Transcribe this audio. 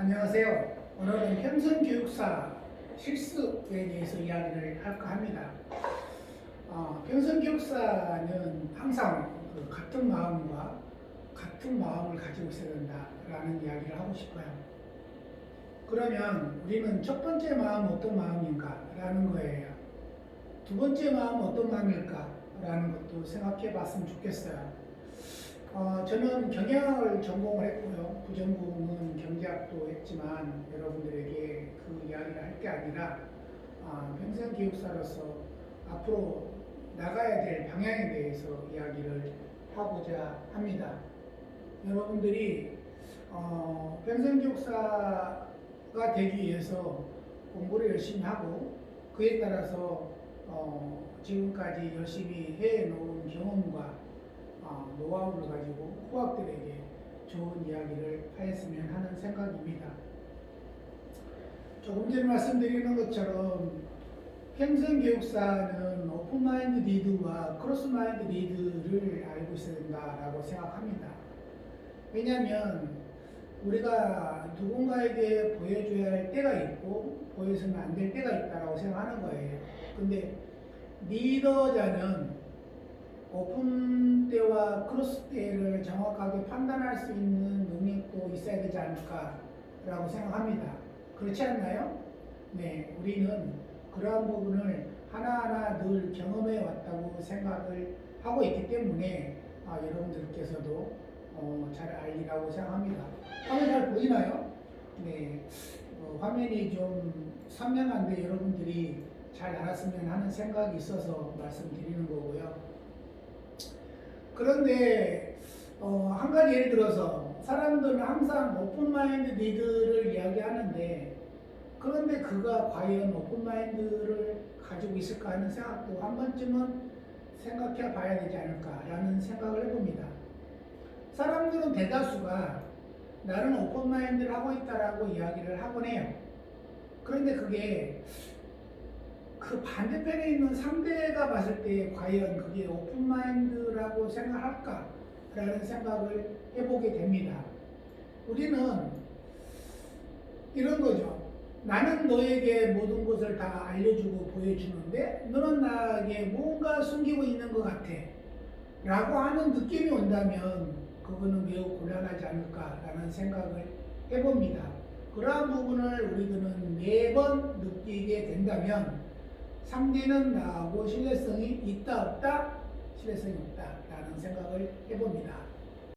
안녕하세요. 오늘은 평성교육사 실습에 대해서 이야기를 할까 합니다. 어, 평성교육사는 항상 그 같은 마음과 같은 마음을 가지고 있어야 된다라는 이야기를 하고 싶어요. 그러면 우리는 첫 번째 마음 어떤 마음인가라는 거예요. 두 번째 마음 어떤 마음일까라는 것도 생각해 봤으면 좋겠어요. 어, 저는 경영을 전공을 했고요. 부전공 은 경제학도 했지만 여러분들에게 그 이야기를 할 게 아니라 아, 평생 교육사로서 앞으로 나가야 될 방향에 대해서 이야기를 하고자 합니다. 여러분들이 어, 평생 교육사가 되기 위해서 공부를 열심히 하고 그에 따라서 어, 지금까지 열심히 해놓은 경험과 어, 노하우를 가지고 후학들에게 좋은 이야기를 하였으면 하는 생각입니다. 조금 전에 말씀드리는 것처럼 평생교육사는 오픈마인드 리드와 크로스마인드 리드를 알고 있어야 된다라고 생각합니다. 왜냐하면 우리가 누군가에게 보여줘야 할 때가 있고 보여서는 안될 때가 있다라고 생각하는 거예요. 근데 리더자는 오픈 크로스 때를 정확하게 판단할 수 있는 능력도 있어야 되지 않을까라고 생각합니다. 그렇지 않나요? 네, 우리는 그러한 부분을 하나하나 늘 경험해 왔다고 생각을 하고 있기 때문에 아, 여러분들께서도 어, 잘 알리라고 생각합니다. 화면 잘 보이나요? 네, 어, 화면이 좀 선명한데 여러분들이 잘 알았으면 하는 생각이 있어서 말씀드리는 거고요. 그런데 어, 한 가지 예를 들어서 사람들은 항상 오픈 마인드 리드를 이야기하는데 그런데 그가 과연 오픈 마인드를 가지고 있을까 하는 생각도 한 번쯤은 생각해 봐야 되지 않을까라는 생각을 해봅니다. 사람들은 대다수가 나는 오픈 마인드를 하고 있다라고 이야기를 하곤 해요. 그런데 그게 그 반대편에 있는 상대가 봤을 때 과연 그게 오픈 마인드라고 생각할까라는 생각을 해보게 됩니다. 우리는 이런 거죠. 나는 너에게 모든 것을 다 알려주고 보여주는데 너는 나에게 뭔가 숨기고 있는 것 같아. 라고 하는 느낌이 온다면 그거는 매우 곤란하지 않을까라는 생각을 해봅니다. 그러한 부분을 우리들은 매번 느끼게 된다면 상대는 나하고 신뢰성이 있다 없다? 신뢰성이 없다라는 생각을 해봅니다.